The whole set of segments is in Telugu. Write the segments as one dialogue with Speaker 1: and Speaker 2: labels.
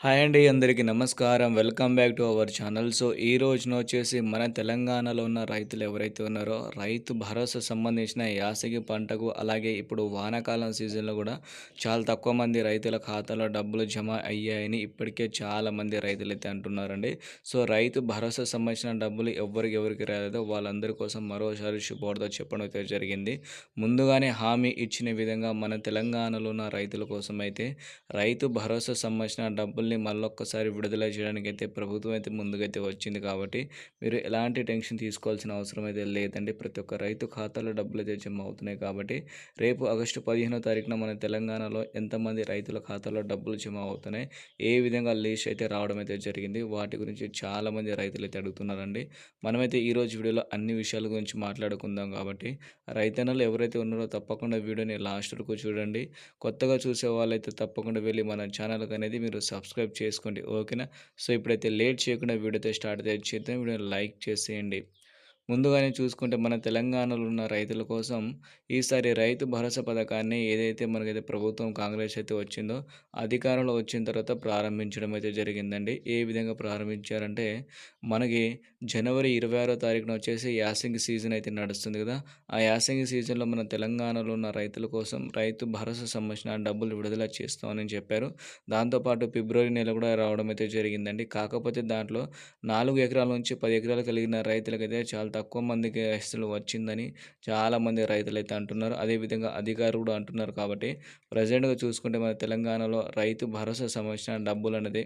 Speaker 1: హాయ్ అండి అందరికీ నమస్కారం. Welcome back to our channel. So ఈ రోజున వచ్చేసి మన తెలంగాణలో ఉన్న రైతులు ఎవరైతే ఉన్నారో రైతు భరోసా సంబంధించిన యాసగి పంటకు అలాగే ఇప్పుడు వానాకాలం సీజన్లో కూడా చాలా తక్కువ మంది రైతుల ఖాతాలో డబ్బులు జమ అయ్యాయని ఇప్పటికే చాలా మంది రైతులు అయితే అంటున్నారండి. సో రైతు భరోసా సంబంధించిన డబ్బులు ఎవరికి ఎవరికి రాలేదో వాళ్ళందరి కోసం మరోసారి శుభవార్త చెప్పడం అయితే జరిగింది. ముందుగానే హామీ ఇచ్చిన విధంగా మన తెలంగాణలో ఉన్న రైతుల కోసం అయితే రైతు భరోసా సంబంధించిన డబ్బుల్ని మళ్ళొక్కసారి విడుదల చేయడానికి అయితే ప్రభుత్వం అయితే ముందుకైతే వచ్చింది కాబట్టి మీరు ఎలాంటి టెన్షన్ తీసుకోవాల్సిన అవసరం అయితే లేదండి. ప్రతి ఒక్క రైతు ఖాతాలో డబ్బులు అయితే జమ అవుతున్నాయి కాబట్టి రేపు ఆగస్టు పదిహేనో తారీఖున మన తెలంగాణలో ఎంతమంది రైతుల ఖాతాలో డబ్బులు జమ అవుతున్నాయి ఏ విధంగా లీస్ట్ అయితే రావడం అయితే జరిగింది వాటి గురించి చాలామంది రైతులు అయితే అడుగుతున్నారండి. మనమైతే ఈరోజు వీడియోలో అన్ని విషయాల గురించి మాట్లాడుకుందాం కాబట్టి రైతన్నలు ఎవరైతే ఉన్నారో తప్పకుండా వీడియోని లాస్ట్ వరకు చూడండి. కొత్తగా చూసే వాళ్ళైతే తప్పకుండా వెళ్ళి మన ఛానల్కి అనేది మీరు సబ్స్క్రైబ్ చేసుకోండి ఓకేనా? సో ఇప్పుడైతే లేట్ చేయకుండా వీడియో అయితే స్టార్ట్ అయితే చేద్దాం. వీడియో లైక్ చేసేయండి. ముందుగానే చూసుకుంటే మన తెలంగాణలో ఉన్న రైతుల కోసం ఈసారి రైతు భరోసా పథకాన్ని ఏదైతే మనకైతే ప్రభుత్వం కాంగ్రెస్ అయితే వచ్చిందో అధికారంలో వచ్చిన తర్వాత ప్రారంభించడం అయితే జరిగిందండి. ఏ విధంగా ప్రారంభించారంటే మనకి జనవరి ఇరవై ఆరో తారీఖున వచ్చేసి యాసంగి సీజన్ అయితే నడుస్తుంది కదా. ఆ యాసంగి సీజన్లో మన తెలంగాణలో ఉన్న రైతుల కోసం రైతు భరోసా సంబంధించిన డబ్బులు విడుదల చేస్తామని చెప్పారు. దాంతోపాటు ఫిబ్రవరి నెల కూడా రావడం అయితే జరిగిందండి. కాకపోతే దాంట్లో నాలుగు ఎకరాల నుంచి పది ఎకరాలు కలిగిన రైతులకైతే చాలా తక్కువ మందికి అసలు వచ్చిందని చాలామంది రైతులు అయితే అంటున్నారు అదేవిధంగా అధికారులు కూడా అంటున్నారు కాబట్టి ప్రజెంట్గా చూసుకుంటే మన తెలంగాణలో రైతు భరోసా సంబంధించిన డబ్బులు అనేది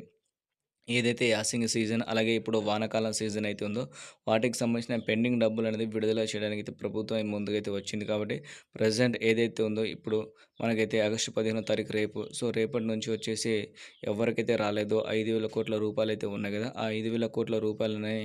Speaker 1: ఏదైతే యాసింగ్ సీజన్ అలాగే ఇప్పుడు వానాకాలం సీజన్ అయితే ఉందో వాటికి సంబంధించిన పెండింగ్ డబ్బులు అనేది విడుదల చేయడానికి అయితే ప్రభుత్వం ముందుకైతే వచ్చింది కాబట్టి ప్రజెంట్ ఏదైతే ఉందో ఇప్పుడు మనకైతే ఆగస్టు పదిహేనో తారీఖు రేపు సో రేపటి నుంచి వచ్చేసి ఎవరికైతే రాలేదో ఐదు వేల కోట్ల రూపాయలు అయితే ఉన్నాయి కదా ఆ ఐదు వేల కోట్ల రూపాయలని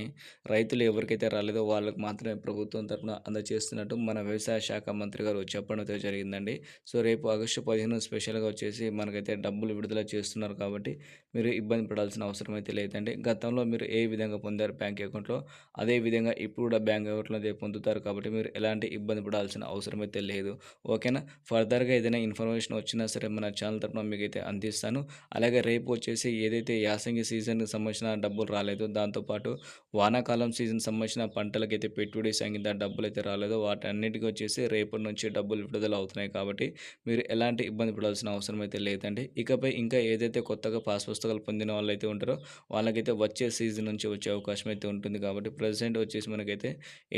Speaker 1: రైతులు ఎవరికైతే రాలేదో వాళ్ళకి మాత్రమే ప్రభుత్వం తరఫున అందజేస్తున్నట్టు మన వ్యవసాయ శాఖ మంత్రి గారు చెప్పడం అయితే జరిగిందండి. సో రేపు ఆగస్టు పదిహేను స్పెషల్గా వచ్చేసి మనకైతే డబ్బులు విడుదల చేస్తున్నారు కాబట్టి మీరు ఇబ్బంది పడాల్సిన అవసరం అయితే లేదండి గతంలో మీరు ఏ విధంగా పొందారు బ్యాంక్ అకౌంట్లో అదే విధంగా ఇప్పుడు కూడా బ్యాంక్ అకౌంట్లో అయితే పొందుతారు కాబట్టి మీరు ఎలాంటి ఇబ్బంది పడాల్సిన అవసరం అయితే లేదు. ఓకేనా? ఫర్దర్గా ఏదైనా ఇన్ఫర్మేషన్ వచ్చినా సరే మన ఛానల్ తరఫున మీకు అయితే అందిస్తాను. అలాగే రేపు వచ్చేసి ఏదైతే యాసంగి సీజన్కి సంబంధించిన డబ్బులు రాలేదో దాంతోపాటు వానాకాలం సీజన్ సంబంధించిన పంటలకైతే పెట్టుబడి సంగీత డబ్బులు అయితే రాలేదో వాటన్నిటికీ వచ్చేసి రేపటి నుంచి డబ్బులు విడుదల అవుతున్నాయి కాబట్టి మీరు ఎలాంటి ఇబ్బంది పడాల్సిన అవసరం అయితే లేదండి. ఇకపై ఇంకా ఏదైతే కొత్తగా పాస్ పుస్తకాలు పొందిన వాళ్ళు అయితే ఉంటారో వాళ్ళకైతే వచ్చే సీజన్ నుంచి వచ్చే అవకాశం అయితే ఉంటుంది కాబట్టి ప్రజెంట్ వచ్చేసి మనకైతే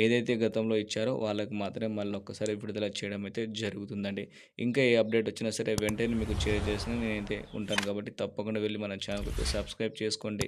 Speaker 1: ఏదైతే గతంలో ఇచ్చారో వాళ్ళకి మాత్రమే మళ్ళీ ఒక్కసారి విడుదల చేయడం అయితే జరుగుతుందండి. ఇంకా ఏ అప్డేట్ వచ్చినా సరే వెంటనే మీకు షేర్ చేసిన నేనైతే ఉంటాను కాబట్టి తప్పకుండా వెళ్ళి మన ఛానల్కి సబ్స్క్రైబ్ చేసుకోండి.